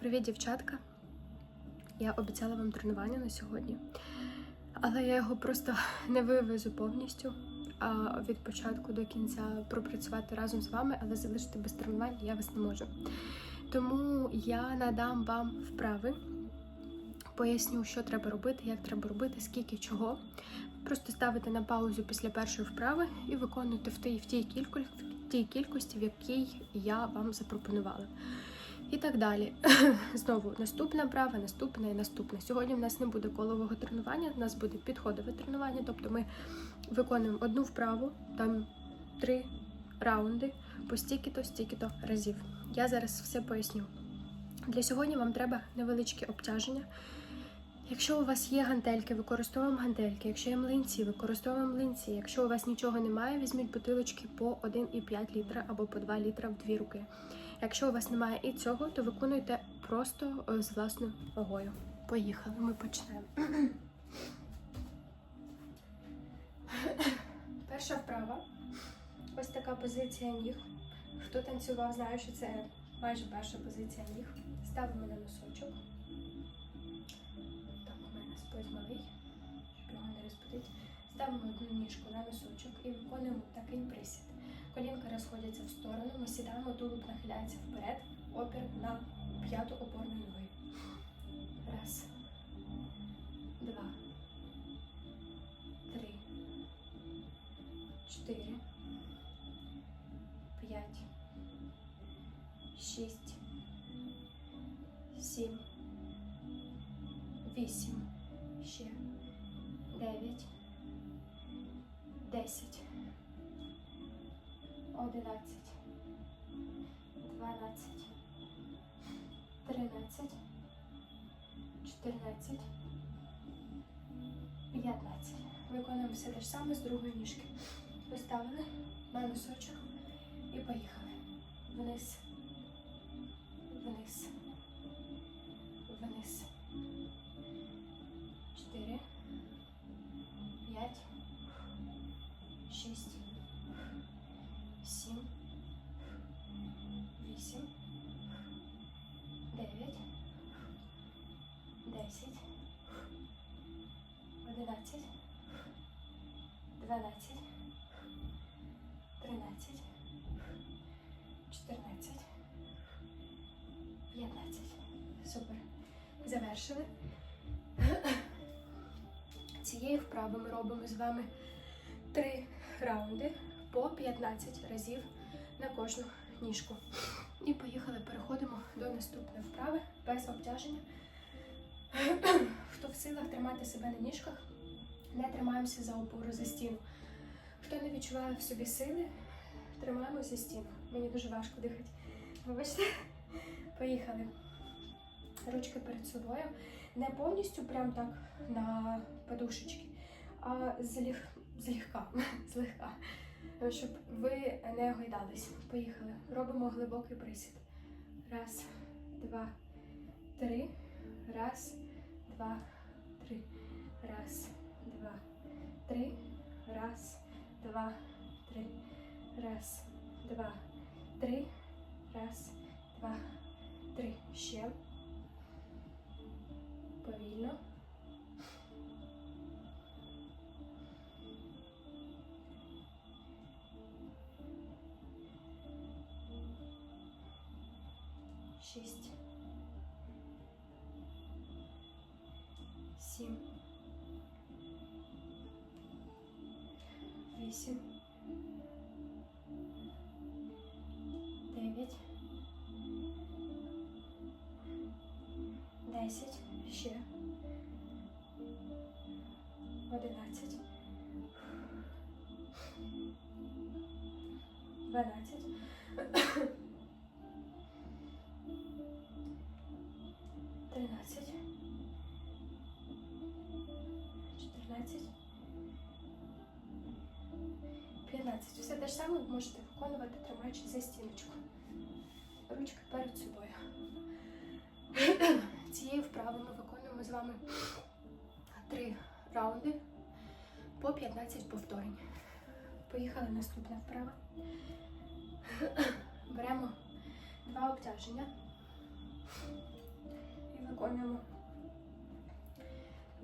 Привіт, дівчатка! Я обіцяла вам тренування на сьогодні, але я його просто не вивезу повністю. А від початку до кінця пропрацювати разом з вами, але залишити без тренувань я вас не можу. Тому я надам вам вправи, поясню, що треба робити, як треба робити, скільки чого. Просто ставите на паузу після першої вправи і виконуйте в тій, в тій кількості, в якій я вам запропонувала. І так далі. Знову наступна вправа, наступна і наступна. Сьогодні в нас не буде колового тренування, в нас буде підходове тренування, тобто ми виконуємо одну вправу, там три раунди по стільки-то, стільки-то разів. Я зараз все поясню. Для сьогодні вам треба невеличке обтяження. Якщо у вас є гантельки, використовуємо гантельки. Якщо є млинці, використовуємо млинці. Якщо у вас нічого немає, візьміть бутилочки по 1,5 літра або по 2 літра в дві руки. Якщо у вас немає і цього, то виконуйте просто е, з власною вагою. Поїхали, ми почнемо. Перша вправа. Ось така позиція ніг. Хто танцював, знає, що це майже перша позиція ніг. Ставимо на носочок. Так, у мене спить малий, щоб його не розбудити. Ставимо одну ніжку на носочок і виконуємо такий присід. Колінка розходяться в сторону, ми сідаємо, тулуб нахиляється вперед, опір на п'яту опорну ноги. Раз, два, три, чотири, п'ять, шість, сім, вісім, ще, дев'ять, десять. 11, 12, 13, 14, 15. Виконуємо все те ж саме з другої ніжки. Поставили на носочок і поїхали. Вниз, вниз, вниз. 4, 5, 6, десять, одинадцять, дванадцять, тринадцять, чотирнадцять, п'ятнадцять. Супер. Завершили. Цієї вправи ми робимо з вами три раунди по 15 разів на кожну ніжку. І поїхали, переходимо до наступної вправи без обтяження. Хто в силах тримати себе на ніжках, не тримаємося за опору за стіну. Хто не відчуває в собі сили, тримаємо за стіну. Мені дуже важко дихати. Вибачте, поїхали. Ручки перед собою. Не повністю прям так на подушечки, а зліг, злегка, злегка щоб ви не гойдались. Поїхали. Робимо глибокий присід. Раз, два, три. Раз, два, три. Раз, два, три. Раз, два, три. Раз, два, три. Раз, два, три. Ще. Повільно. шість, сім, вісім, дев'ять, десять, ще, одинадцять, дванадцять. Ж саме ви можете виконувати, тримаючи за стіночку. Ручки перед собою. Цією вправою ми виконуємо з вами три раунди по 15 повторень. Поїхали наступна вправа. Беремо два обтяження. і виконуємо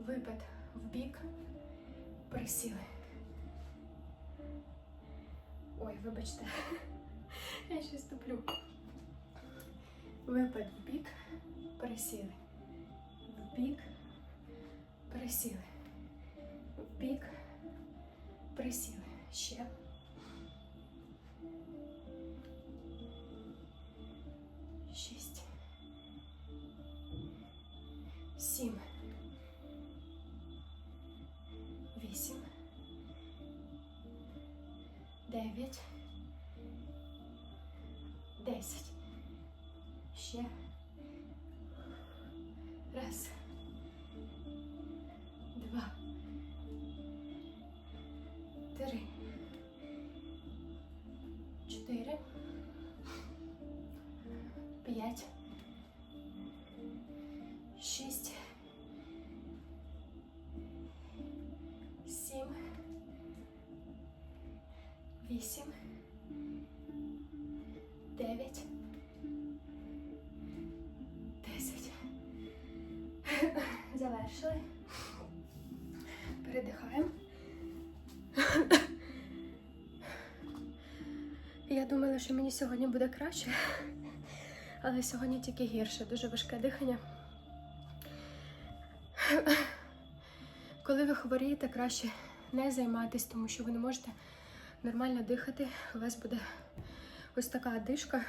випад в бік, присіли. Ой, вибачте, я щось туплю. Випад в бік, присіли. В бік, присіли. В бік, присіли. Ще. 9, 10. Ще Вісім. Дев'ять. Десять. Завершили. Передихаємо. Я думала, що мені сьогодні буде краще, але сьогодні тільки гірше, дуже важке дихання. Коли ви хворієте, краще не займатись, тому що ви не можете нормально дихати. У вас буде ось така дишка.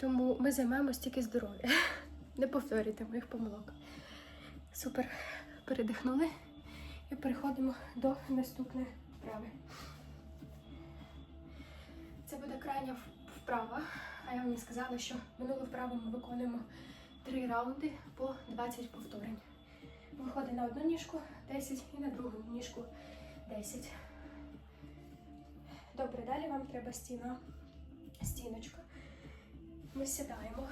Тому ми займаємось тільки здоров'я. Не повторюйте моїх помилок. Супер. Передихнули і переходимо до наступної вправи. Це буде крайня вправа. А я вам сказала, що минулу вправу ми виконуємо три раунди по 20 повторень. Виходить на одну ніжку 10 і на другу ніжку 10. Добре, далі вам треба стіна, стіночка. Ми сідаємо,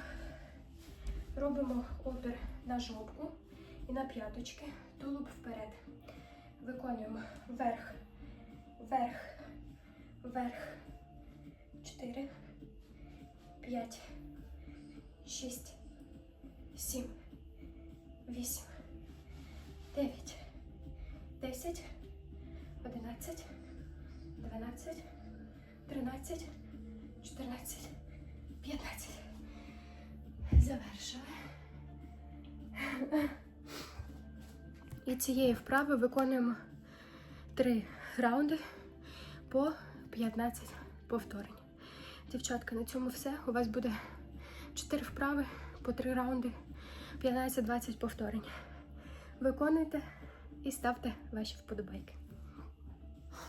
робимо опір на жопу і на п'яточки, тулуб вперед. Виконуємо вверх, вверх, вверх. Чотири, п'ять, шість, сім, вісім, дев'ять, десять, одинадцять, дванадцять, тринадцять, чотирнадцять, п'ятнадцять. Завершили. І цієї вправи виконуємо три раунди по 15 повторень. Дівчатка, на цьому все. У вас буде 4 вправи по 3 раунди, 15-20 повторень. Виконуйте і ставте ваші вподобайки.